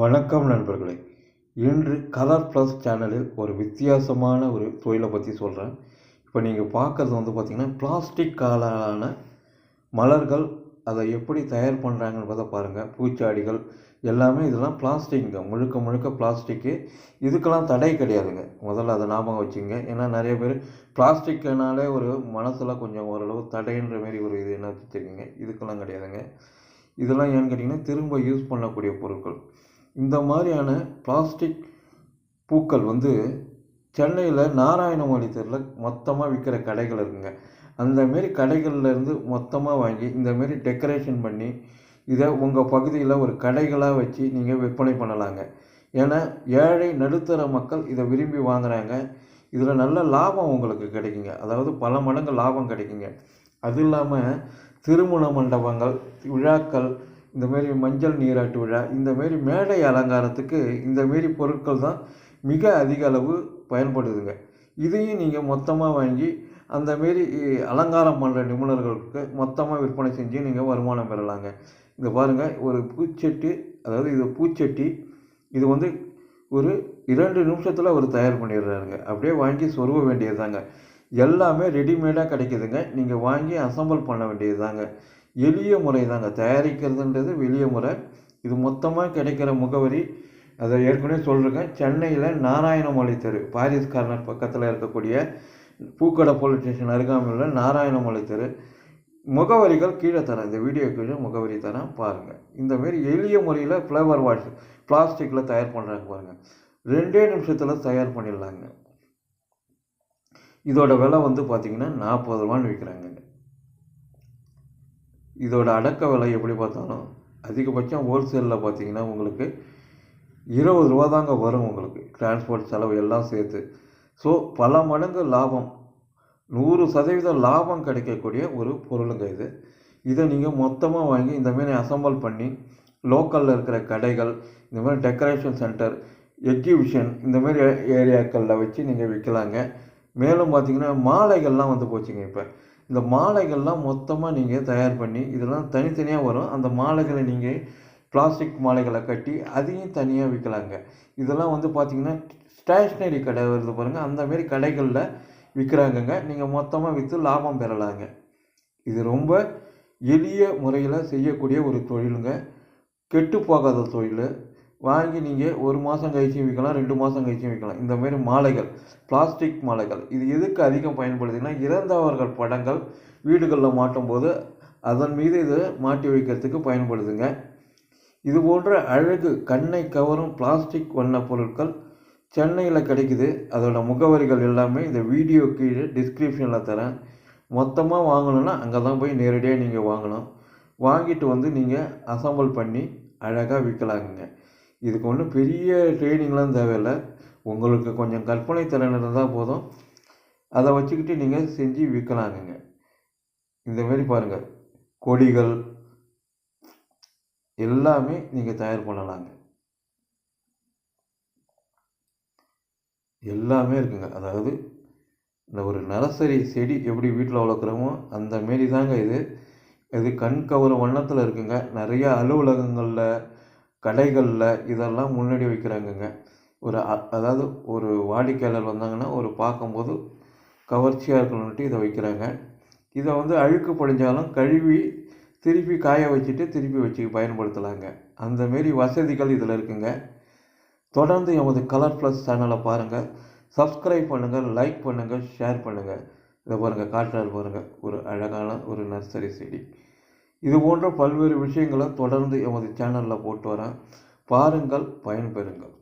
வணக்கம் நண்பர்களே. இன்று கலர் ப்ளஸ் சேனலில் ஒரு வித்தியாசமான ஒரு தொழிலை பற்றி சொல்கிறேன் இப்போ நீங்கள் பார்க்குறது வந்து பார்த்திங்கன்னா பிளாஸ்டிக் காலான மலர்கள் அதை எப்படி தயார் பண்ணுறாங்கன்றதை பாருங்கள் பூச்சாடிகள் எல்லாமே இதெல்லாம் பிளாஸ்டிக்குங்க முழுக்க முழுக்க பிளாஸ்டிக்கு இதுக்கெல்லாம் தடை கிடையாதுங்க. முதல்ல அதை ஞாபகம் வச்சுங்க. ஏன்னா நிறைய பேர் பிளாஸ்டிக்னாலே ஒரு மனசில் கொஞ்சம் ஓரளவு தடைன்ற மாரி ஒரு இது என்ன வச்சுருக்கீங்க? இதுக்கெல்லாம் கிடையாதுங்க. இதெல்லாம் ஏன்னு கேட்டிங்கன்னா திரும்ப யூஸ் பண்ணக்கூடிய பொருட்கள். இந்த மாதிரியான பிளாஸ்டிக் பூக்கள் வந்து சென்னையில் நாராயணமணி தெருவில் மொத்தமாக விற்கிற கடைகள் இருக்குங்க. அந்த மாரி இருந்து மொத்தமாக வாங்கி இந்த மாரி டெக்கரேஷன் பண்ணி இதை உங்கள் பகுதியில் ஒரு கடைகளாக வச்சு நீங்கள் விற்பனை பண்ணலாங்க. ஏன்னா ஏழை நடுத்தர மக்கள் இதை விரும்பி வாங்குகிறாங்க இதில் நல்ல லாபம் உங்களுக்கு கிடைக்குங்க. அதாவது பல மடங்கு லாபம் கிடைக்குங்க. அது இல்லாமல் திருமண மண்டபங்கள் விழாக்கள் இந்த மாரி மஞ்சள் நீராட்டு விழா இந்த மாரி மேடை அலங்காரத்துக்கு இந்த மாரி பொருட்கள் தான் மிக அதிக அளவு பயன்படுதுங்க. இதையும் நீங்கள் மொத்தமாக வாங்கி அந்த மாரி அலங்காரம் பண்ணுற நிபுணர்களுக்கு மொத்தமாக விற்பனை செஞ்சு நீங்கள் வருமானம் பெறலாங்க. இந்த பாருங்கள் ஒரு பூச்சட்டி அதாவது இது பூச்சட்டி இது வந்து ஒரு இரண்டு நிமிஷத்தில் அவர் தயார் பண்ணிடுறாருங்க. அப்படியே வாங்கி சொருக வேண்டியதுதாங்க. எல்லாமே ரெடிமேடாக கிடைக்குதுங்க. நீங்கள் வாங்கி அசம்பிள் பண்ண வேண்டியதுதாங்க. எளிய முறை தாங்க. தயாரிக்கிறதுன்றது எளிய முறை. இது மொத்தமாக கிடைக்கிற முகவரி. அதை ஏற்கனவே சொல்கிறேங்க சென்னையில் நாராயணமலை தெரு பாரிஸ் கார்னர் பக்கத்தில் இருக்கக்கூடிய பூக்கடை போலீஸ் ஸ்டேஷன் அருகாமையில் நாராயணமலை தெரு. முகவரிகள் கீழே தரேன். இந்த வீடியோ கீழே முகவரி தரேன். பாருங்கள் இந்தமாரி எளிய முறையில் ஃப்ளேவர் வாஷ் பிளாஸ்டிக்கில் தயார் பண்ணுறாங்க பாருங்கள் ரெண்டே நிமிஷத்தில் தயார் பண்ணிடலாங்க. இதோட விலை வந்து பார்த்திங்கன்னா நாற்பது ரூபான்னு விற்கிறாங்க இதோட அடக்க விலை எப்படி பார்த்தாலும் அதிகபட்சம் ஹோல்சேலில் பார்த்தீங்கன்னா உங்களுக்கு இருபது ரூபா தாங்க வரும் உங்களுக்கு. டிரான்ஸ்போர்ட் செலவு எல்லாம் சேர்த்து. ஸோ பல மடங்கு லாபம். நூறு சதவீதம் லாபம் கிடைக்கக்கூடிய ஒரு பொருளுங்க இது. இதை நீங்கள் மொத்தமாக வாங்கி இந்தமாரி அசம்பிள் பண்ணி லோக்கலில் இருக்கிற கடைகள் இந்த மாதிரி டெக்கரேஷன் சென்டர் எக்ஸிபிஷன் இந்தமாரி ஏரியாக்களில் வச்சு நீங்கள் விற்கலாங்க மேலும் பார்த்தீங்கன்னா மாலைகள்லாம் வந்து போச்சுங்க இப்போ. இந்த மாலைகள்லாம் மொத்தமாக நீங்கள் தயார் பண்ணி இதெல்லாம் தனித்தனியாக வரும். அந்த மாலைகளை நீங்கள் பிளாஸ்டிக் மாலைகளை கட்டி அதையும் தனியாக விற்கலாங்க இதெல்லாம் வந்து பார்த்திங்கன்னா ஸ்டேஷ்னரி கடை வருது பாருங்கள் அந்தமாரி கடைகளில் விற்கிறாங்கங்க நீங்கள் மொத்தமாக விற்று லாபம் பெறலாங்க. இது ரொம்ப எளிய முறையில் செய்யக்கூடிய ஒரு தொழிலுங்க. கெட்டு போகாத தொழில். வாங்கி நீங்கள் ஒரு மாதம் கழிச்சும் விற்கலாம் ரெண்டு மாதம் கழிச்சும் விற்கலாம். இந்த மாதிரி மாலைகள் பிளாஸ்டிக் மாலைகள். இது எதுக்கு அதிகம் பயன்படுதுன்னா இறந்தவர்கள் படங்கள் வீடுகளில் மாட்டும் போது அதன் மீது இது மாட்டி வைக்கிறதுக்கு பயன்படுதுங்க. இது போன்ற அழகு கண்ணை கவரும் பிளாஸ்டிக் வண்ண பொருட்கள் சென்னையில் கிடைக்குது. அதோட முகவரிகள் எல்லாமே இந்த வீடியோ கீழே டிஸ்கிரிப்ஷனில் தரேன். மொத்தமாக வாங்கணுன்னா அங்கே தான் போய் நேரடியாக நீங்கள் வாங்கணும். வாங்கிட்டு வந்து நீங்கள் அசம்பிள் பண்ணி அழகாக விற்கலாங்க இதுக்கு ஒன்றும் பெரிய ட்ரைனிங்லாம் தேவையில்லை. உங்களுக்கு கொஞ்சம் கற்பனை திறன் இருந்தால் போதும். அதை வச்சுக்கிட்டு நீங்கள் செஞ்சு விற்கலாங்கங்க. இந்தமாரி பாருங்கள் கொடிகள் எல்லாமே நீங்கள் தயார் பண்ணலாங்க. எல்லாமே இருக்குங்க. அதாவது இந்த ஒரு நர்சரி செடி எப்படி வீட்டில் வளர்க்குறோமோ அந்த மாரி தாங்க இது. இது கண் கவரும் வண்ணத்தில் இருக்குங்க. நிறையா அலுவலகங்களில் கடைகளில் இதெல்லாம் முன்னாடி வைக்கிறாங்கங்க. ஒரு அதாவது ஒரு வாடிக்கையாளர் வந்தாங்கன்னா ஒரு பார்க்கும்போது கவர்ச்சியாக இருக்கணுன்ட்டு இதை வைக்கிறாங்க. இதை வந்து அழுக்கு படிஞ்சாலும் கழுவி திருப்பி காய வச்சுட்டு திருப்பி வச்சு பயன்படுத்தலாங்க. அந்தமாரி வசதிகள் இதில் இருக்குங்க. தொடர்ந்து எமது கலர் ப்ளஸ் சேனலை பாருங்கள் சப்ஸ்கிரைப் பண்ணுங்கள் லைக் பண்ணுங்கள் ஷேர் பண்ணுங்கள் இதை பாருங்கள் காட்டுறாரு பாருங்கள் ஒரு அழகான ஒரு நர்சரி செடி. இது போன்ற பல்வேறு விஷயங்களை தொடர்ந்து எமது சேனலில் போட்டு வரேன். பாருங்கள் பயன்பெறுங்கள்.